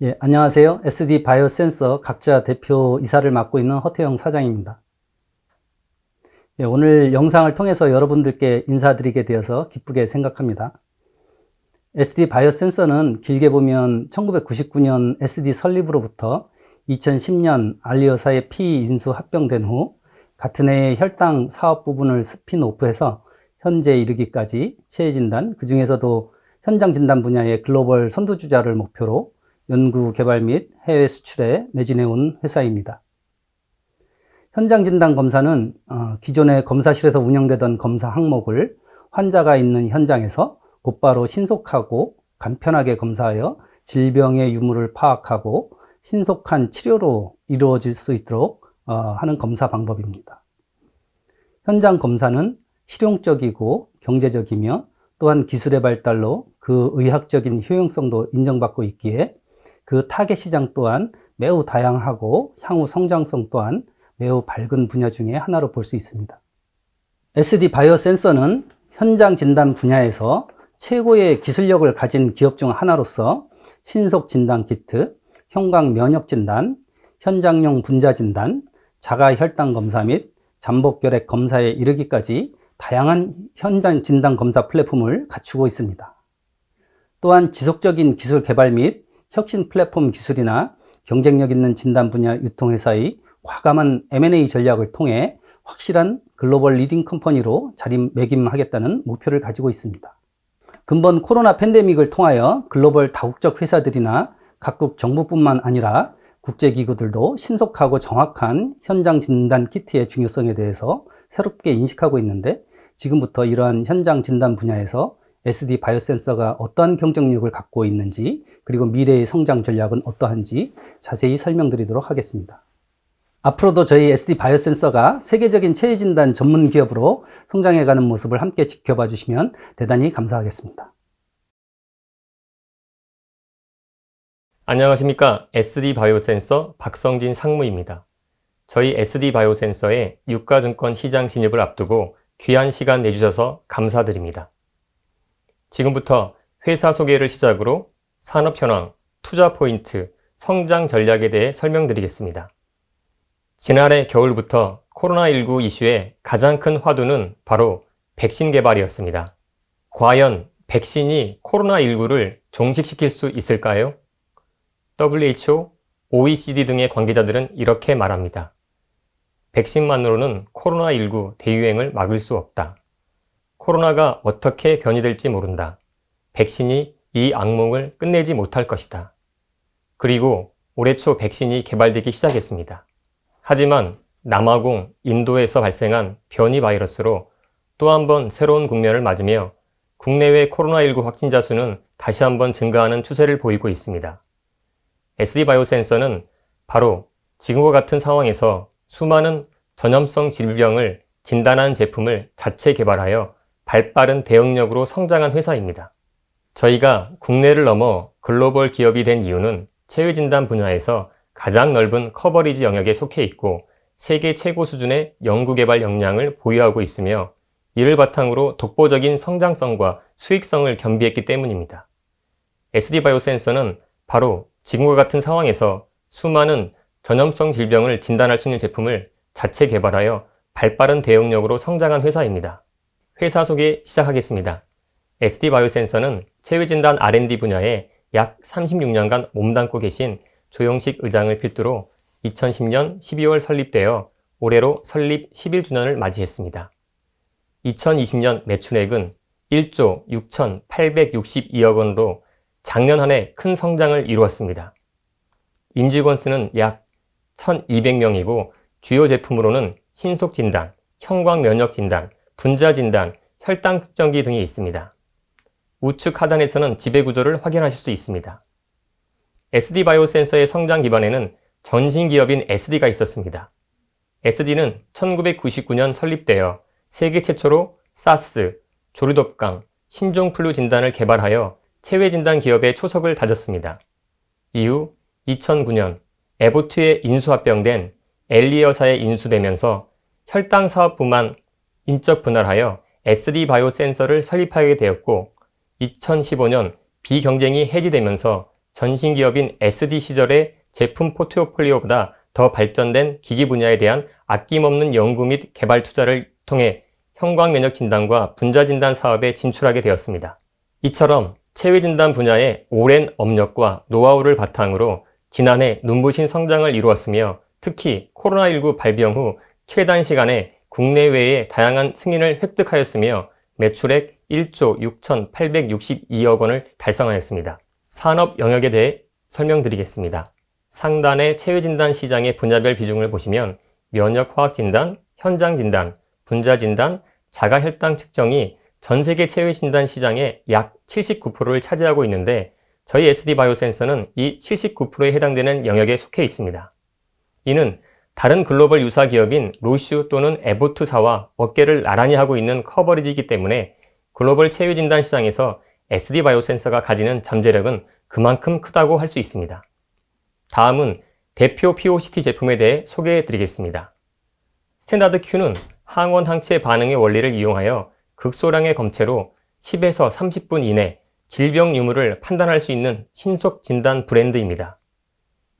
예, 안녕하세요. SD 바이오센서 각자 대표 이사를 맡고 있는 허태영 사장입니다. 예, 오늘 영상을 통해서 여러분들께 인사드리게 되어서 기쁘게 생각합니다. SD 바이오센서는 길게 보면 1999년 SD 설립으로부터 2010년 알리어사의 P 인수 합병된 후 같은 해에 혈당 사업 부분을 스핀오프해서 현재 이르기까지 체해 진단, 그 중에서도 현장 진단 분야의 글로벌 선두주자를 목표로 연구 개발 및 해외 수출에 매진해 온 회사입니다. 현장 진단 검사는 어, 기존의 검사실에서 운영되던 검사 항목을 환자가 있는 현장에서 곧바로 신속하고 간편하게 검사하여 질병의 유무를 파악하고 신속한 치료로 이루어질 수 있도록 어, 하는 검사 방법입니다. 현장 검사는 실용적이고 경제적이며 또한 기술의 발달로 그 의학적인 효용성도 인정받고 있기에 그 타겟 시장 또한 매우 다양하고 향후 성장성 또한 매우 밝은 분야 중에 하나로 볼 수 있습니다. SD 바이오 센서는 현장 진단 분야에서 최고의 기술력을 가진 기업 중 하나로서 신속 진단 키트, 형광 면역 진단, 현장용 분자 진단, 자가 혈당 검사 및 잠복 결핵 검사에 이르기까지 다양한 현장 진단 검사 플랫폼을 갖추고 있습니다. 또한 지속적인 기술 개발 및 혁신 플랫폼 기술이나 경쟁력 있는 진단 분야 유통회사의 과감한 M&A 전략을 통해 확실한 글로벌 리딩 컴퍼니로 자리매김하겠다는 목표를 가지고 있습니다. 근본 코로나 팬데믹을 통하여 글로벌 다국적 회사들이나 각국 정부뿐만 아니라 국제기구들도 신속하고 정확한 현장 진단 키트의 중요성에 대해서 새롭게 인식하고 있는데 지금부터 이러한 현장 진단 분야에서 SD 바이오센서가 어떠한 경쟁력을 갖고 있는지 그리고 미래의 성장 전략은 어떠한지 자세히 설명드리도록 하겠습니다. 앞으로도 저희 SD 바이오센서가 세계적인 체외 진단 전문 기업으로 성장해가는 모습을 함께 지켜봐 주시면 대단히 감사하겠습니다. 안녕하십니까. SD 바이오센서 박성진 상무입니다. 저희 SD 바이오센서의 유가증권 시장 진입을 앞두고 귀한 시간 내주셔서 감사드립니다. 지금부터 회사 소개를 시작으로 산업 현황, 투자 포인트, 성장 전략에 대해 설명드리겠습니다. 지난해 겨울부터 코로나19 이슈의 가장 큰 화두는 바로 백신 개발이었습니다. 과연 백신이 코로나19를 종식시킬 수 있을까요? WHO, OECD 등의 관계자들은 이렇게 말합니다. 백신만으로는 코로나19 대유행을 막을 수 없다. 코로나가 어떻게 변이될지 모른다. 백신이 이 악몽을 끝내지 못할 것이다. 그리고 올해 초 백신이 개발되기 시작했습니다. 하지만 남아공, 인도에서 발생한 변이 바이러스로 또 한 번 새로운 국면을 맞으며 국내외 코로나19 확진자 수는 다시 한번 증가하는 추세를 보이고 있습니다. SD바이오 센서는 바로 지금과 같은 상황에서 수많은 전염성 질병을 진단한 제품을 자체 개발하여 발빠른 대응력으로 성장한 회사입니다. 저희가 국내를 넘어 글로벌 기업이 된 이유는 체외진단 분야에서 가장 넓은 커버리지 영역에 속해 있고 세계 최고 수준의 연구개발 역량을 보유하고 있으며 이를 바탕으로 독보적인 성장성과 수익성을 겸비했기 때문입니다. SD바이오 센서는 바로 지금과 같은 상황에서 수많은 전염성 질병을 진단할 수 있는 제품을 자체 개발하여 발빠른 대응력으로 성장한 회사입니다. 회사 소개 시작하겠습니다. SD바이오센서는 체외진단 R&D 분야에 약 36년간 몸담고 계신 조영식 의장을 필두로 2010년 12월 설립되어 올해로 설립 11주년을 맞이했습니다. 2020년 매출액은 1조 6,862억 원으로 작년 한 해 큰 성장을 이루었습니다. 임직원 수는 약 1,200명이고 주요 제품으로는 신속 진단, 형광 면역 진단, 분자 진단, 혈당 측정기 등이 있습니다. 우측 하단에서는 지배 구조를 확인하실 수 있습니다. SD 바이오 센서의 성장 기반에는 전신 기업인 SD가 있었습니다. SD는 1999년 설립되어 세계 최초로 사스, 조류독강, 신종플루 진단을 개발하여 체외 진단 기업의 초석을 다졌습니다. 이후 2009년 에보트에 인수합병된 엘리어사에 인수되면서 혈당 사업부만 인적 분할하여 SD 바이오 센서를 설립하게 되었고 2015년 비경쟁이 해지되면서 전신 기업인 SD 시절의 제품 포트폴리오보다 더 발전된 기기 분야에 대한 아낌없는 연구 및 개발 투자를 통해 형광 면역 진단과 분자 진단 사업에 진출하게 되었습니다. 이처럼 체외 진단 분야의 오랜 업력과 노하우를 바탕으로 지난해 눈부신 성장을 이루었으며 특히 코로나19 발병 후 최단 시간에 국내외의 다양한 승인을 획득하였으며 매출액 1조 6,862억 원을 달성하였습니다. 산업 영역에 대해 설명드리겠습니다. 상단의 체외진단 시장의 분야별 비중을 보시면 면역화학진단, 현장진단, 분자진단, 자가혈당 측정이 전 세계 체외진단 시장의 약 79%를 차지하고 있는데 저희 SD 바이오센서는 이 79%에 해당되는 영역에 속해 있습니다. 이는 다른 글로벌 유사 기업인 로슈 또는 에보트사와 어깨를 나란히 하고 있는 커버리지이기 때문에 글로벌 체외 진단 시장에서 SD 바이오 센서가 가지는 잠재력은 그만큼 크다고 할 수 있습니다. 다음은 대표 POCT 제품에 대해 소개해 드리겠습니다. 스탠다드 Q는 항원 항체 반응의 원리를 이용하여 극소량의 검체로 10에서 30분 이내 질병 유무를 판단할 수 있는 신속 진단 브랜드입니다.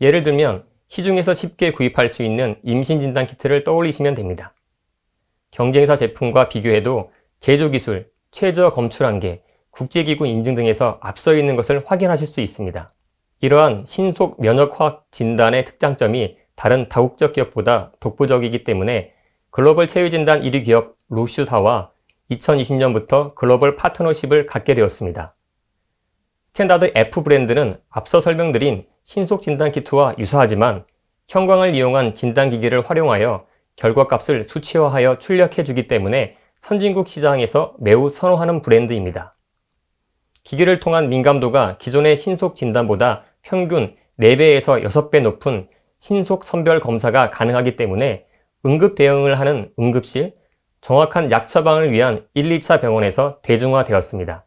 예를 들면 시중에서 쉽게 구입할 수 있는 임신 진단 키트를 떠올리시면 됩니다. 경쟁사 제품과 비교해도 제조 기술, 최저 검출 한계, 국제기구 인증 등에서 앞서 있는 것을 확인하실 수 있습니다. 이러한 신속 면역화학 진단의 특장점이 다른 다국적 기업보다 독보적이기 때문에 글로벌 체외진단 1위 기업 로슈사와 2020년부터 글로벌 파트너십을 갖게 되었습니다. 스탠다드 F 브랜드는 앞서 설명드린 신속 진단 키트와 유사하지만 형광을 이용한 진단 기기를 활용하여 결과값을 수치화하여 출력해 주기 때문에 선진국 시장에서 매우 선호하는 브랜드입니다. 기기를 통한 민감도가 기존의 신속 진단보다 평균 4배에서 6배 높은 신속 선별 검사가 가능하기 때문에 응급 대응을 하는 응급실, 정확한 약 처방을 위한 1, 2차 병원에서 대중화되었습니다.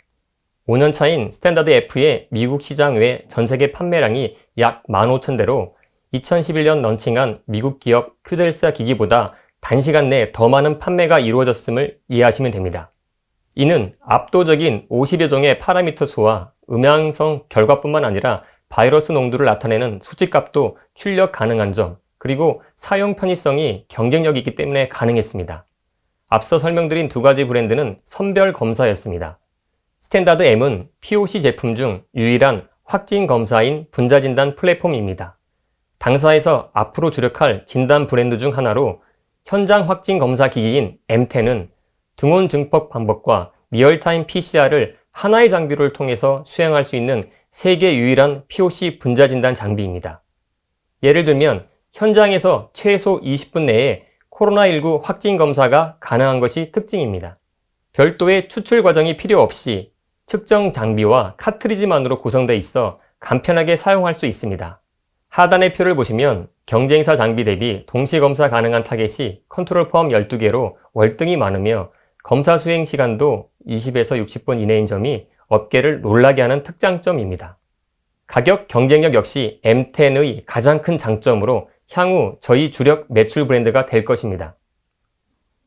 5년 차인 스탠다드 F의 미국 시장 외 전 세계 판매량이 약 15,000대로 2011년 런칭한 미국 기업 큐델사 기기보다 단시간 내에 더 많은 판매가 이루어졌음을 이해하시면 됩니다. 이는 압도적인 50여 종의 파라미터 수와 음향성 결과뿐만 아니라 바이러스 농도를 나타내는 수치값도 출력 가능한 점, 그리고 사용 편의성이 경쟁력이 있기 때문에 가능했습니다. 앞서 설명드린 두 가지 브랜드는 선별 검사였습니다. 스탠다드 M은 POC 제품 중 유일한 확진 검사인 분자진단 플랫폼입니다. 당사에서 앞으로 주력할 진단 브랜드 중 하나로 현장 확진 검사 기기인 M10은 등원 증폭 방법과 리얼타임 PCR을 하나의 장비를 통해서 수행할 수 있는 세계 유일한 POC 분자 진단 장비입니다. 예를 들면 현장에서 최소 20분 내에 코로나19 확진 검사가 가능한 것이 특징입니다. 별도의 추출 과정이 필요 없이 측정 장비와 카트리지만으로 구성되어 있어 간편하게 사용할 수 있습니다. 하단의 표를 보시면 경쟁사 장비 대비 동시 검사 가능한 타겟이 컨트롤 포함 12개로 월등히 많으며 검사 수행 시간도 20에서 60분 이내인 점이 업계를 놀라게 하는 특장점입니다. 가격 경쟁력 역시 M10의 가장 큰 장점으로 향후 저희 주력 매출 브랜드가 될 것입니다.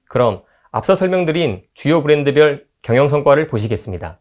그럼 앞서 설명드린 주요 브랜드별 경영 성과를 보시겠습니다.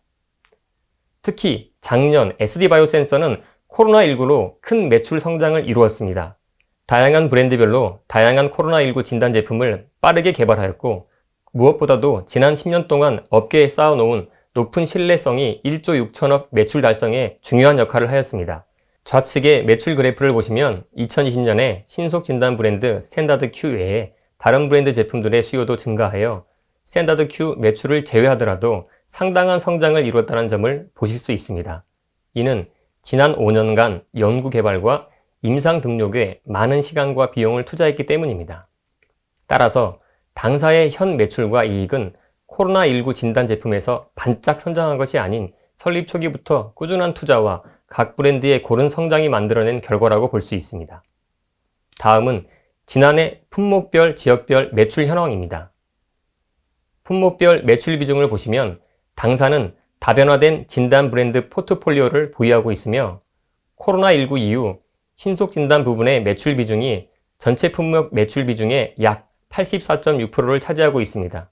특히 작년 SD 바이오 센서는 코로나19로 큰 매출 성장을 이루었습니다. 다양한 브랜드별로 다양한 코로나19 진단 제품을 빠르게 개발하였고 무엇보다도 지난 10년 동안 업계에 쌓아놓은 높은 신뢰성이 1조 6천억 매출 달성에 중요한 역할을 하였습니다. 좌측의 매출 그래프를 보시면 2020년에 신속 진단 브랜드 스탠다드 Q 외에 다른 브랜드 제품들의 수요도 증가하여 스탠다드 Q 매출을 제외하더라도 상당한 성장을 이루었다는 점을 보실 수 있습니다. 이는 지난 5년간 연구 개발과 임상 등록에 많은 시간과 비용을 투자했기 때문입니다. 따라서 당사의 현 매출과 이익은 코로나19 진단 제품에서 반짝 선장한 것이 아닌 설립 초기부터 꾸준한 투자와 각 브랜드의 고른 성장이 만들어낸 결과라고 볼 수 있습니다. 다음은 지난해 품목별, 지역별 매출 현황입니다. 품목별 매출 비중을 보시면 당사는 다변화된 진단 브랜드 포트폴리오를 보유하고 있으며 코로나19 이후 신속 진단 부분의 매출 비중이 전체 품목 매출 비중의 약 84.6%를 차지하고 있습니다.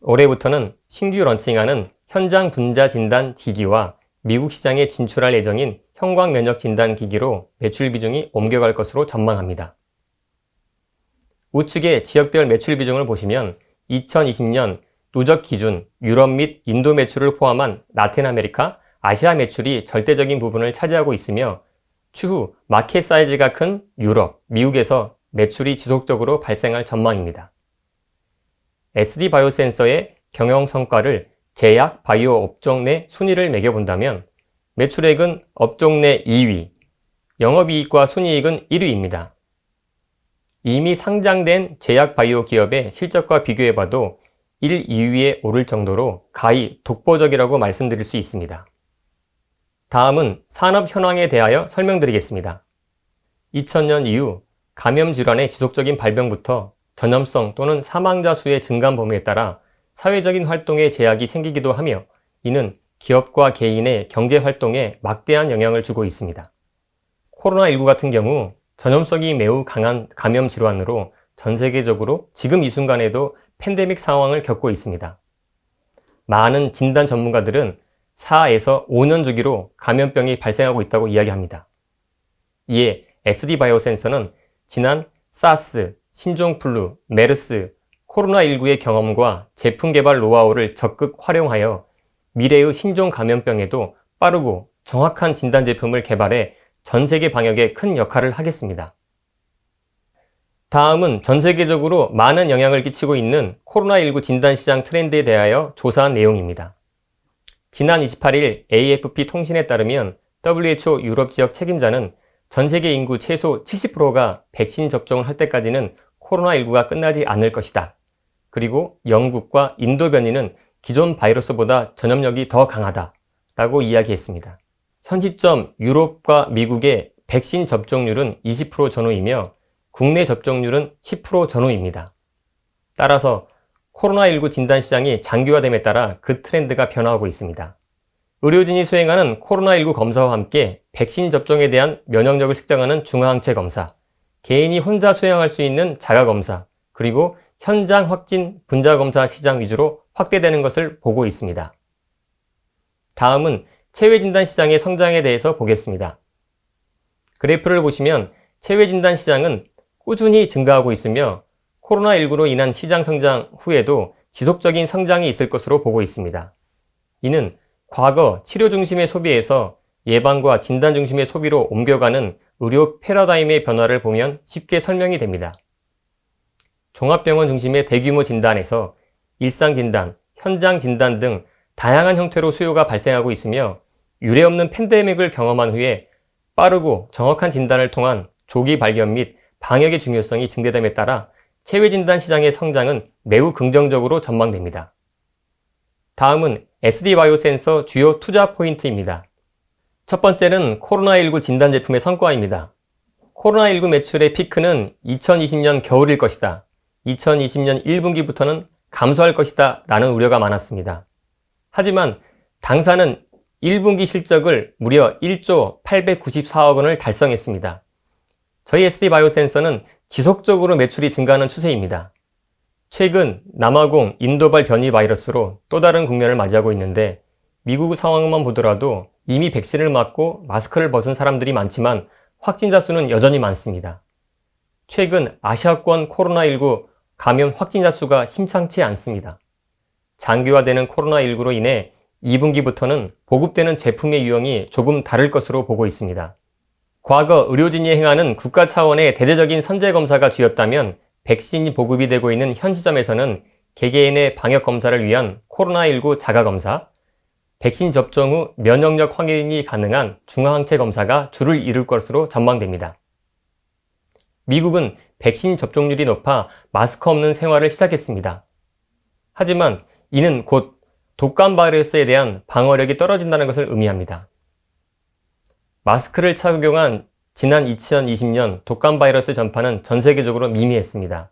올해부터는 신규 런칭하는 현장 분자 진단 기기와 미국 시장에 진출할 예정인 형광 면역 진단 기기로 매출 비중이 옮겨갈 것으로 전망합니다. 우측의 지역별 매출 비중을 보시면 2020년 누적 기준 유럽 및 인도 매출을 포함한 라틴 아메리카, 아시아 매출이 절대적인 부분을 차지하고 있으며 추후 마켓 사이즈가 큰 유럽, 미국에서 매출이 지속적으로 발생할 전망입니다. SD 바이오 센서의 경영 성과를 제약 바이오 업종 내 순위를 매겨본다면 매출액은 업종 내 2위, 영업이익과 순이익은 1위입니다. 이미 상장된 제약 바이오 기업의 실적과 비교해봐도 1, 2위에 오를 정도로 가히 독보적이라고 말씀드릴 수 있습니다. 다음은 산업 현황에 대하여 설명드리겠습니다. 2000년 이후 감염 질환의 지속적인 발병부터 전염성 또는 사망자 수의 증감 범위에 따라 사회적인 활동에 제약이 생기기도 하며 이는 기업과 개인의 경제 활동에 막대한 영향을 주고 있습니다. 코로나19 같은 경우 전염성이 매우 강한 감염 질환으로 전 세계적으로 지금 이 순간에도 팬데믹 상황을 겪고 있습니다. 많은 진단 전문가들은 4에서 5년 주기로 감염병이 발생하고 있다고 이야기합니다. 이에 SD 바이오 센서는 지난 사스, 신종플루, 메르스, 코로나19의 경험과 제품 개발 노하우를 적극 활용하여 미래의 신종 감염병에도 빠르고 정확한 진단 제품을 개발해 전 세계 방역에 큰 역할을 하겠습니다. 다음은 전 세계적으로 많은 영향을 끼치고 있는 코로나19 진단 시장 트렌드에 대하여 조사한 내용입니다. 지난 28일 AFP 통신에 따르면 WHO 유럽 지역 책임자는 전 세계 인구 최소 70%가 백신 접종을 할 때까지는 코로나19가 끝나지 않을 것이다. 그리고 영국과 인도 변이는 기존 바이러스보다 전염력이 더 강하다. 라고 이야기했습니다. 현 시점 유럽과 미국의 백신 접종률은 20% 전후이며 국내 접종률은 10% 전후입니다. 따라서 코로나19 진단 시장이 장기화됨에 따라 그 트렌드가 변화하고 있습니다. 의료진이 수행하는 코로나19 검사와 함께 백신 접종에 대한 면역력을 측정하는 중화항체 검사, 개인이 혼자 수행할 수 있는 자가 검사, 그리고 현장 확진 분자 검사 시장 위주로 확대되는 것을 보고 있습니다. 다음은 체외 진단 시장의 성장에 대해서 보겠습니다. 그래프를 보시면 체외 진단 시장은 꾸준히 증가하고 있으며 코로나19로 인한 시장 성장 후에도 지속적인 성장이 있을 것으로 보고 있습니다. 이는 과거 치료 중심의 소비에서 예방과 진단 중심의 소비로 옮겨가는 의료 패러다임의 변화를 보면 쉽게 설명이 됩니다. 종합병원 중심의 대규모 진단에서 일상 진단, 현장 진단 등 다양한 형태로 수요가 발생하고 있으며 유례없는 팬데믹을 경험한 후에 빠르고 정확한 진단을 통한 조기 발견 및 방역의 중요성이 증대됨에 따라 체외 진단 시장의 성장은 매우 긍정적으로 전망됩니다. 다음은 SD 바이오 센서 주요 투자 포인트입니다. 첫 번째는 코로나19 진단 제품의 성과입니다. 코로나19 매출의 피크는 2020년 겨울일 것이다. 2020년 1분기부터는 감소할 것이다. 라는 우려가 많았습니다. 하지만 당사는 1분기 실적을 무려 1조 894억 원을 달성했습니다. 저희 SD 바이오 센서는 지속적으로 매출이 증가하는 추세입니다. 최근 남아공 인도발 변이 바이러스로 또 다른 국면을 맞이하고 있는데 미국 상황만 보더라도 이미 백신을 맞고 마스크를 벗은 사람들이 많지만 확진자 수는 여전히 많습니다. 최근 아시아권 코로나19 감염 확진자 수가 심상치 않습니다. 장기화되는 코로나19로 인해 2분기부터는 보급되는 제품의 유형이 조금 다를 것으로 보고 있습니다. 과거 의료진이 행하는 국가 차원의 대대적인 선제 검사가 주였다면 백신이 보급이 되고 있는 현 시점에서는 개개인의 방역 검사를 위한 코로나19 자가 검사, 백신 접종 후 면역력 확인이 가능한 중화항체 검사가 주를 이룰 것으로 전망됩니다. 미국은 백신 접종률이 높아 마스크 없는 생활을 시작했습니다. 하지만 이는 곧 독감 바이러스에 대한 방어력이 떨어진다는 것을 의미합니다. 마스크를 착용한 지난 2020년 독감 바이러스 전파는 전 세계적으로 미미했습니다.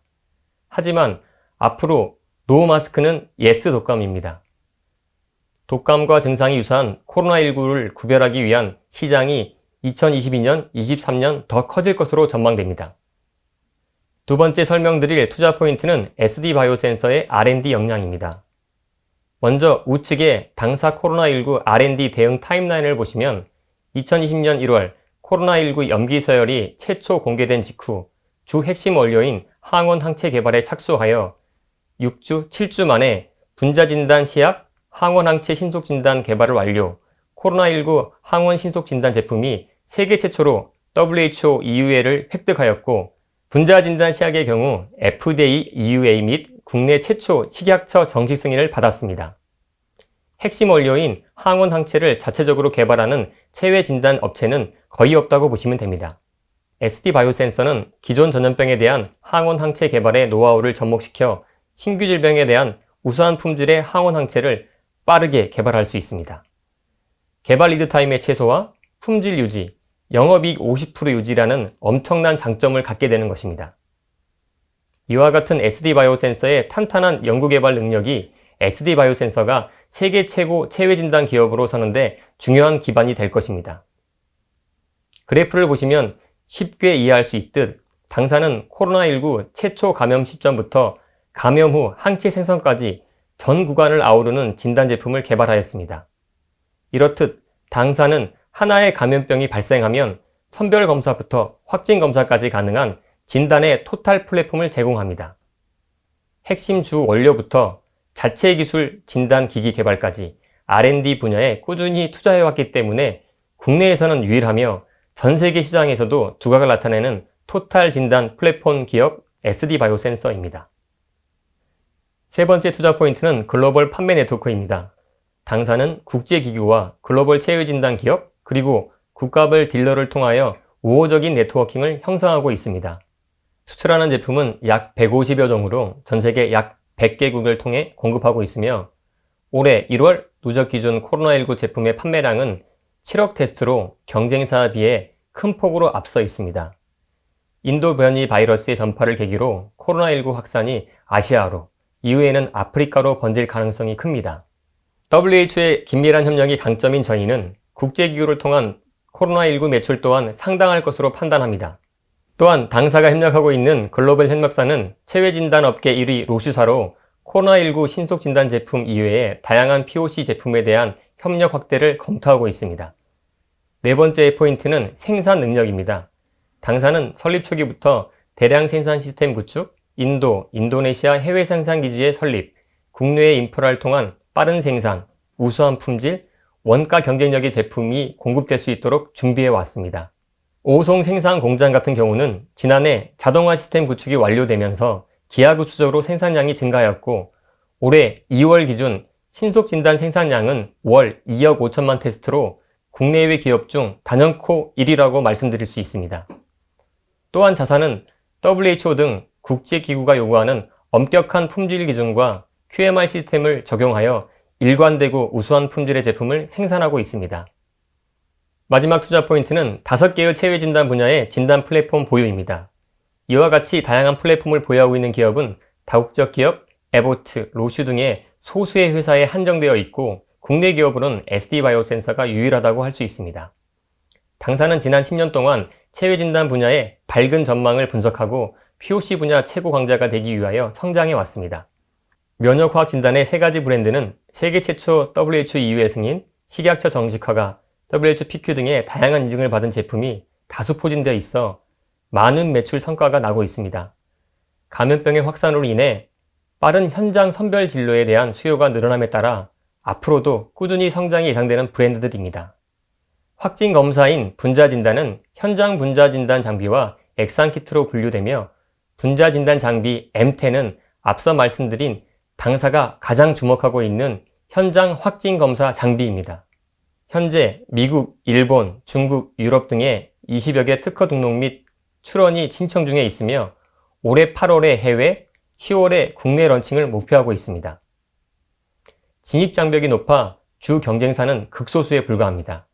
하지만 앞으로 노 마스크는 예스 독감입니다. 독감과 증상이 유사한 코로나19를 구별하기 위한 시장이 2022년, 23년 더 커질 것으로 전망됩니다. 두 번째 설명드릴 투자 포인트는 SD 바이오 센서의 R&D 역량입니다. 먼저 우측에 당사 코로나19 R&D 대응 타임라인을 보시면 2020년 1월 코로나19 염기 서열이 최초 공개된 직후 주 핵심 원료인 항원 항체 개발에 착수하여 6주, 7주 만에 분자 진단 시약, 항원 항체 신속 진단 개발을 완료, 코로나19 항원 신속 진단 제품이 세계 최초로 WHO EUA를 획득하였고, 분자 진단 시약의 경우 FDA EUA 및 국내 최초 식약처 정식 승인을 받았습니다. 핵심 원료인 항원 항체를 자체적으로 개발하는 체외 진단 업체는 거의 없다고 보시면 됩니다. SD 바이오센서는 기존 전염병에 대한 항원 항체 개발의 노하우를 접목시켜 신규 질병에 대한 우수한 품질의 항원 항체를 빠르게 개발할 수 있습니다. 개발 리드 타임의 최소화, 품질 유지, 영업이익 50% 유지라는 엄청난 장점을 갖게 되는 것입니다. 이와 같은 SD 바이오 센서의 탄탄한 연구 개발 능력이 SD 바이오 센서가 세계 최고 체외 진단 기업으로 서는데 중요한 기반이 될 것입니다. 그래프를 보시면 쉽게 이해할 수 있듯 당사는 코로나19 최초 감염 시점부터 감염 후 항체 생성까지 전 구간을 아우르는 진단 제품을 개발하였습니다. 이렇듯 당사는 하나의 감염병이 발생하면 선별 검사부터 확진 검사까지 가능한 진단의 토탈 플랫폼을 제공합니다. 핵심 주 원료부터 자체 기술 진단 기기 개발까지 R&D 분야에 꾸준히 투자해왔기 때문에 국내에서는 유일하며 전 세계 시장에서도 두각을 나타내는 토탈 진단 플랫폼 기업 SD 바이오 센서입니다. 세 번째 투자 포인트는 글로벌 판매 네트워크입니다. 당사는 국제기구와 글로벌 체외 진단 기업 그리고 국가별 딜러를 통하여 우호적인 네트워킹을 형성하고 있습니다. 수출하는 제품은 약 150여 종으로 전 세계 약 100개국을 통해 공급하고 있으며 올해 1월 누적 기준 코로나19 제품의 판매량은 7억 테스트로 경쟁사에 비해 큰 폭으로 앞서 있습니다. 인도 변이 바이러스의 전파를 계기로 코로나19 확산이 아시아로, 이후에는 아프리카로 번질 가능성이 큽니다. WHO의 긴밀한 협력이 강점인 저희는 국제기구를 통한 코로나19 매출 또한 상당할 것으로 판단합니다. 또한 당사가 협력하고 있는 글로벌 협력사는 체외진단 업계 1위 로슈사로 코로나19 신속진단 제품 이외에 다양한 POC 제품에 대한 협력 확대를 검토하고 있습니다. 네 번째 포인트는 생산 능력입니다. 당사는 설립 초기부터 대량 생산 시스템 구축, 인도, 인도네시아 해외 생산 기지의 설립, 국내의 인프라를 통한 빠른 생산, 우수한 품질, 원가 경쟁력의 제품이 공급될 수 있도록 준비해 왔습니다. 오송 생산 공장 같은 경우는 지난해 자동화 시스템 구축이 완료되면서 기하급수적으로 생산량이 증가하였고 올해 2월 기준 신속 진단 생산량은 월 2억 5천만 테스트로 국내외 기업 중 단연코 1위라고 말씀드릴 수 있습니다. 또한 자사는 WHO 등 국제기구가 요구하는 엄격한 품질 기준과 QMR 시스템을 적용하여 일관되고 우수한 품질의 제품을 생산하고 있습니다. 마지막 투자 포인트는 다섯 개의 체외 진단 분야의 진단 플랫폼 보유입니다. 이와 같이 다양한 플랫폼을 보유하고 있는 기업은 다국적 기업, 에보트, 로슈 등의 소수의 회사에 한정되어 있고 국내 기업으로는 SD 바이오 센서가 유일하다고 할 수 있습니다. 당사는 지난 10년 동안 체외 진단 분야의 밝은 전망을 분석하고 POC 분야 최고 강자가 되기 위하여 성장해 왔습니다. 면역화학 진단의 세 가지 브랜드는 세계 최초 WHO EU의 승인, 식약처 정식화가 WHPQ 등의 다양한 인증을 받은 제품이 다수 포진되어 있어 많은 매출 성과가 나고 있습니다. 감염병의 확산으로 인해 빠른 현장 선별 진료에 대한 수요가 늘어남에 따라 앞으로도 꾸준히 성장이 예상되는 브랜드들입니다. 확진 검사인 분자 진단은 현장 분자 진단 장비와 액상 키트로 분류되며 분자 진단 장비 M10은 앞서 말씀드린 당사가 가장 주목하고 있는 현장 확진 검사 장비입니다. 현재 미국, 일본, 중국, 유럽 등의 20여 개 특허 등록 및 출원이 신청 중에 있으며 올해 8월에 해외, 10월에 국내 런칭을 목표하고 있습니다. 진입 장벽이 높아 주 경쟁사는 극소수에 불과합니다.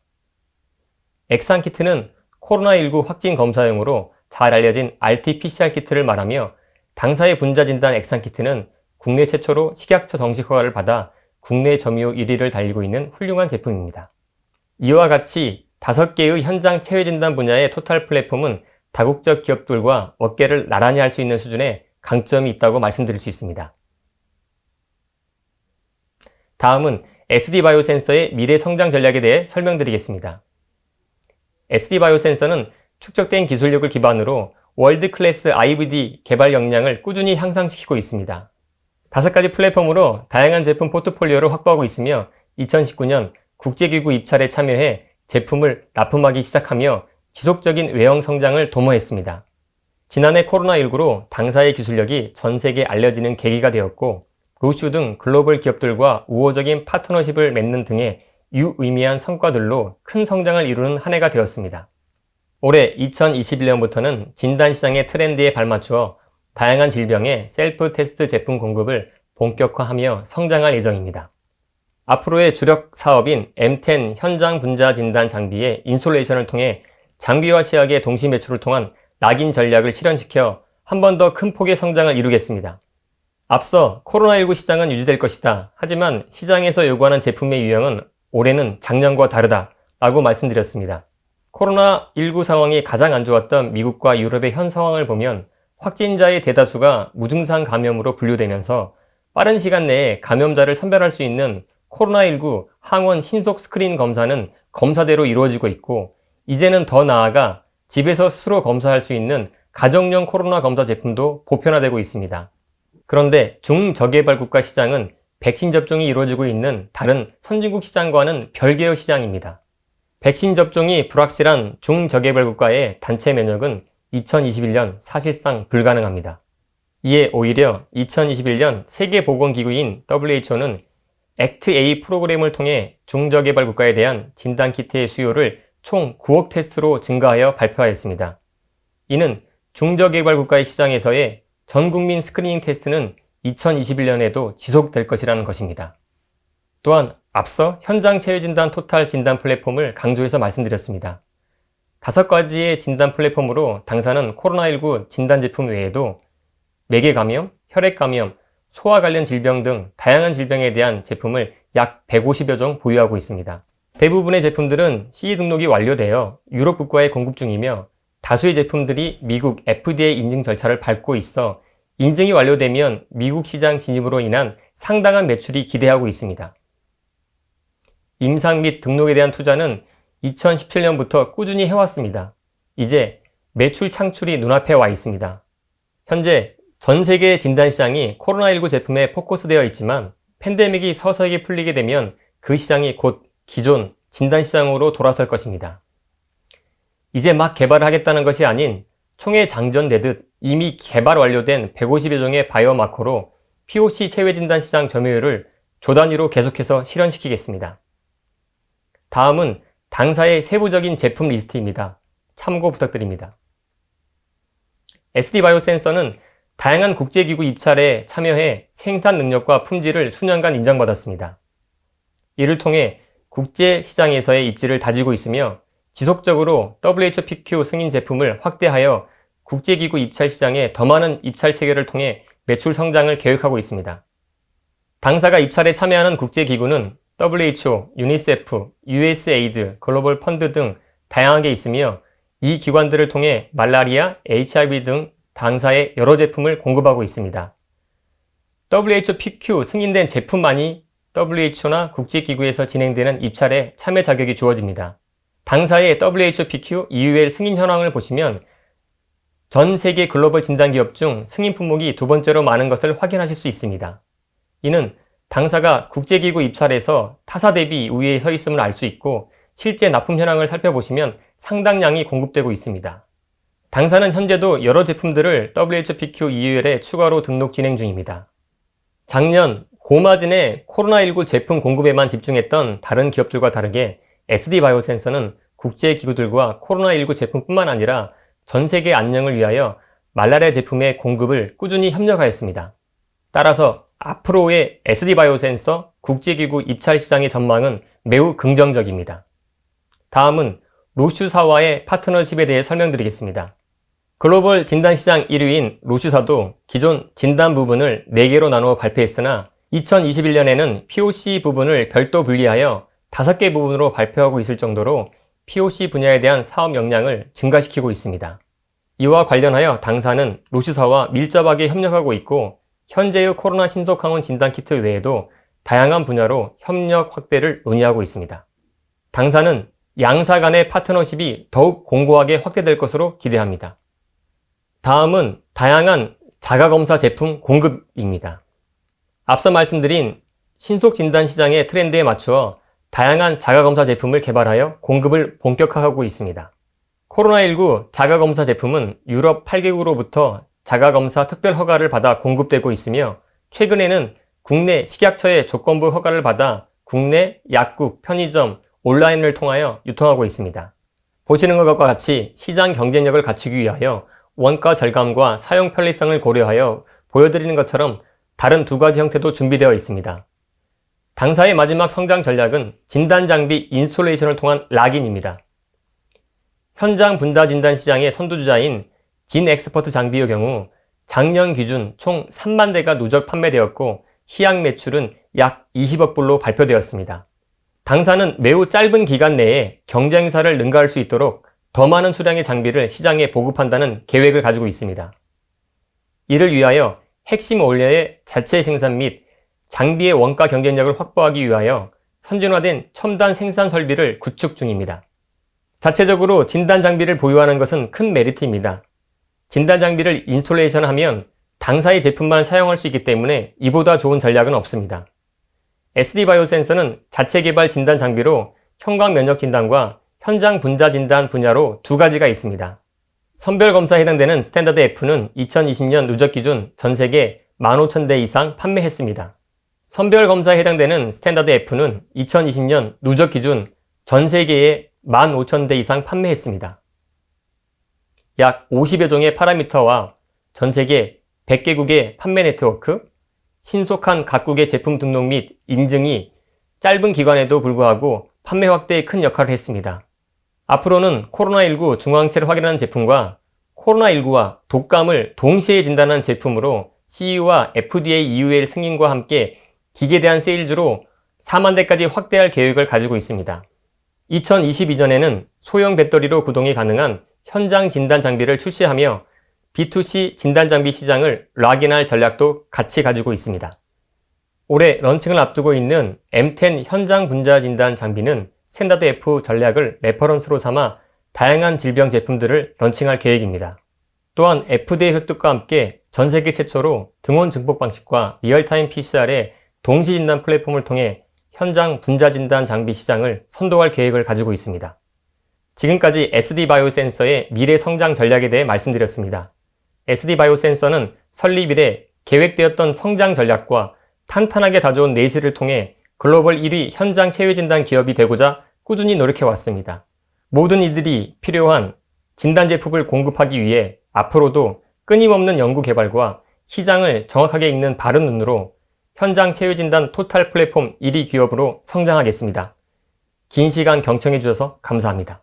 엑산 키트는 코로나19 확진 검사용으로 잘 알려진 RT-PCR 키트를 말하며 당사의 분자 진단 엑산 키트는 국내 최초로 식약처 정식 허가를 받아 국내 점유율 1위를 달리고 있는 훌륭한 제품입니다. 이와 같이 다섯 개의 현장 체외 진단 분야의 토탈 플랫폼은 다국적 기업들과 어깨를 나란히 할 수 있는 수준의 강점이 있다고 말씀드릴 수 있습니다. 다음은 SD 바이오 센서의 미래 성장 전략에 대해 설명드리겠습니다. SD 바이오 센서는 축적된 기술력을 기반으로 월드 클래스 IVD 개발 역량을 꾸준히 향상시키고 있습니다. 다섯 가지 플랫폼으로 다양한 제품 포트폴리오를 확보하고 있으며 2019년 국제기구 입찰에 참여해 제품을 납품하기 시작하며 지속적인 외형 성장을 도모했습니다. 지난해 코로나19로 당사의 기술력이 전 세계에 알려지는 계기가 되었고 로슈 등 글로벌 기업들과 우호적인 파트너십을 맺는 등의 유의미한 성과들로 큰 성장을 이루는 한 해가 되었습니다. 올해 2021년부터는 진단시장의 트렌드에 발맞추어 다양한 질병의 셀프 테스트 제품 공급을 본격화하며 성장할 예정입니다. 앞으로의 주력 사업인 M10 현장 분자 진단 장비의 인솔레이션을 통해 장비와 시약의 동시 매출을 통한 낙인 전략을 실현시켜 한 번 더 큰 폭의 성장을 이루겠습니다. 앞서 코로나19 시장은 유지될 것이다. 하지만 시장에서 요구하는 제품의 유형은 올해는 작년과 다르다. 라고 말씀드렸습니다. 코로나19 상황이 가장 안 좋았던 미국과 유럽의 현 상황을 보면 확진자의 대다수가 무증상 감염으로 분류되면서 빠른 시간 내에 감염자를 선별할 수 있는 코로나19 항원 신속 스크린 검사는 검사대로 이루어지고 있고 이제는 더 나아가 집에서 스스로 검사할 수 있는 가정용 코로나 검사 제품도 보편화되고 있습니다. 그런데 중저개발 국가 시장은 백신 접종이 이루어지고 있는 다른 선진국 시장과는 별개의 시장입니다. 백신 접종이 불확실한 중저개발 국가의 단체 면역은 2021년 사실상 불가능합니다. 이에 오히려 2021년 세계보건기구인 WHO는 액트-A 프로그램을 통해 중저개발 국가에 대한 진단 키트의 수요를 총 9억 테스트로 증가하여 발표하였습니다. 이는 중저개발 국가의 시장에서의 전 국민 스크리닝 테스트는 2021년에도 지속될 것이라는 것입니다. 또한 앞서 현장 체외 진단 토탈 진단 플랫폼을 강조해서 말씀드렸습니다. 다섯 가지의 진단 플랫폼으로 당사는 코로나19 진단 제품 외에도 매개 감염, 혈액 감염, 소화 관련 질병 등 다양한 질병에 대한 제품을 약 150여 종 보유하고 있습니다. 대부분의 제품들은 CE 등록이 완료되어 유럽 국가에 공급 중이며 다수의 제품들이 미국 FDA 인증 절차를 밟고 있어 인증이 완료되면 미국 시장 진입으로 인한 상당한 매출이 기대하고 있습니다. 임상 및 등록에 대한 투자는 2017년부터 꾸준히 해왔습니다. 이제 매출 창출이 눈앞에 와 있습니다. 현재 전 세계 진단 시장이 코로나19 제품에 포커스되어 있지만 팬데믹이 서서히 풀리게 되면 그 시장이 곧 기존 진단 시장으로 돌아설 것입니다. 이제 막 개발을 하겠다는 것이 아닌 총에 장전되듯 이미 개발 완료된 150여 종의 바이오마커로 POC 체외 진단 시장 점유율을 조 단위로 계속해서 실현시키겠습니다. 다음은 당사의 세부적인 제품 리스트입니다. 참고 부탁드립니다. SD 바이오 센서는 다양한 국제기구 입찰에 참여해 생산 능력과 품질을 수년간 인정받았습니다. 이를 통해 국제 시장에서의 입지를 다지고 있으며 지속적으로 WHPQ 승인 제품을 확대하여 국제기구 입찰 시장에 더 많은 입찰 체계를 통해 매출 성장을 계획하고 있습니다. 당사가 입찰에 참여하는 국제기구는 WHO, 유니세프, USAID, 글로벌 펀드 등 다양하게 있으며 이 기관들을 통해 말라리아, HIV 등 당사의 여러 제품을 공급하고 있습니다. WHPQ 승인된 제품만이 WHO나 국제기구에서 진행되는 입찰에 참여 자격이 주어집니다. 당사의 WHPQ EUL 승인 현황을 보시면 전 세계 글로벌 진단기업 중 승인 품목이 두 번째로 많은 것을 확인하실 수 있습니다. 이는 당사가 국제기구 입찰에서 타사 대비 우위에 서 있음을 알 수 있고 실제 납품 현황을 살펴보시면 상당량이 공급되고 있습니다. 당사는 현재도 여러 제품들을 WHPQ EUL에 추가로 등록 진행 중입니다. 작년 고마진의 코로나19 제품 공급에만 집중했던 다른 기업들과 다르게 SD 바이오 센서는 국제 기구들과 코로나19 제품뿐만 아니라 전 세계 안녕을 위하여 말라리아 제품의 공급을 꾸준히 협력하였습니다. 따라서 앞으로의 SD 바이오 센서 국제기구 입찰 시장의 전망은 매우 긍정적입니다. 다음은 로슈사와의 파트너십에 대해 설명드리겠습니다. 글로벌 진단시장 1위인 로슈사도 기존 진단 부분을 4개로 나누어 발표했으나 2021년에는 POC 부분을 별도 분리하여 5개 부분으로 발표하고 있을 정도로 POC 분야에 대한 사업 역량을 증가시키고 있습니다. 이와 관련하여 당사는 로슈사와 밀접하게 협력하고 있고 현재의 코로나 신속 항원 진단 키트 외에도 다양한 분야로 협력 확대를 논의하고 있습니다. 당사는 양사 간의 파트너십이 더욱 공고하게 확대될 것으로 기대합니다. 다음은 다양한 자가검사 제품 공급입니다. 앞서 말씀드린 신속 진단 시장의 트렌드에 맞추어 다양한 자가검사 제품을 개발하여 공급을 본격화하고 있습니다. 코로나19 자가검사 제품은 유럽 8개국으로부터 자가검사 특별 허가를 받아 공급되고 있으며 최근에는 국내 식약처의 조건부 허가를 받아 국내 약국, 편의점, 온라인을 통하여 유통하고 있습니다. 보시는 것과 같이 시장 경쟁력을 갖추기 위하여 원가 절감과 사용 편리성을 고려하여 보여드리는 것처럼 다른 두 가지 형태도 준비되어 있습니다. 당사의 마지막 성장 전략은 진단 장비 인스톨레이션을 통한 락인입니다. 현장 분다 진단 시장의 선두주자인 진 엑스퍼트 장비의 경우 작년 기준 총 3만 대가 누적 판매되었고 시약 매출은 약 20억 불로 발표되었습니다. 당사는 매우 짧은 기간 내에 경쟁사를 능가할 수 있도록 더 많은 수량의 장비를 시장에 보급한다는 계획을 가지고 있습니다. 이를 위하여 핵심 원료의 자체 생산 및 장비의 원가 경쟁력을 확보하기 위하여 선진화된 첨단 생산 설비를 구축 중입니다. 자체적으로 진단 장비를 보유하는 것은 큰 메리트입니다. 진단 장비를 인스톨레이션 하면 당사의 제품만 사용할 수 있기 때문에 이보다 좋은 전략은 없습니다. SD 바이오 센서는 자체 개발 진단 장비로 형광 면역 진단과 현장 분자 진단 분야로 두 가지가 있습니다. 선별 검사에 해당되는 스탠다드 F는 2020년 누적 기준 전 세계 15,000대 이상 판매했습니다. 선별 검사에 해당되는 스탠다드 F는 2020년 누적 기준 전 세계에 15,000대 이상 판매했습니다. 약 50여 종의 파라미터와 전 세계 100개국의 판매 네트워크, 신속한 각국의 제품 등록 및 인증이 짧은 기간에도 불구하고 판매 확대에 큰 역할을 했습니다. 앞으로는 코로나19 중앙체를 확인하는 제품과 코로나19와 독감을 동시에 진단하는 제품으로 CEU와 FDA EUL 승인과 함께 기계에 대한 세일즈로 4만 대까지 확대할 계획을 가지고 있습니다. 2022년에는 소형 배터리로 구동이 가능한 현장 진단 장비를 출시하며 B2C 진단 장비 시장을 락인할 전략도 같이 가지고 있습니다. 올해 런칭을 앞두고 있는 M10 현장 분자 진단 장비는 스탠다드 F 전략을 레퍼런스로 삼아 다양한 질병 제품들을 런칭할 계획입니다. 또한 FDA 획득과 함께 전 세계 최초로 등원 증폭 방식과 리얼타임 PCR의 동시 진단 플랫폼을 통해 현장 분자 진단 장비 시장을 선도할 계획을 가지고 있습니다. 지금까지 SD 바이오 센서의 미래 성장 전략에 대해 말씀드렸습니다. SD 바이오 센서는 설립 이래 계획되었던 성장 전략과 탄탄하게 다져온 내실을 통해 글로벌 1위 현장 체외 진단 기업이 되고자 꾸준히 노력해 왔습니다. 모든 이들이 필요한 진단 제품을 공급하기 위해 앞으로도 끊임없는 연구 개발과 시장을 정확하게 읽는 바른 눈으로 현장 체외 진단 토탈 플랫폼 1위 기업으로 성장하겠습니다. 긴 시간 경청해 주셔서 감사합니다.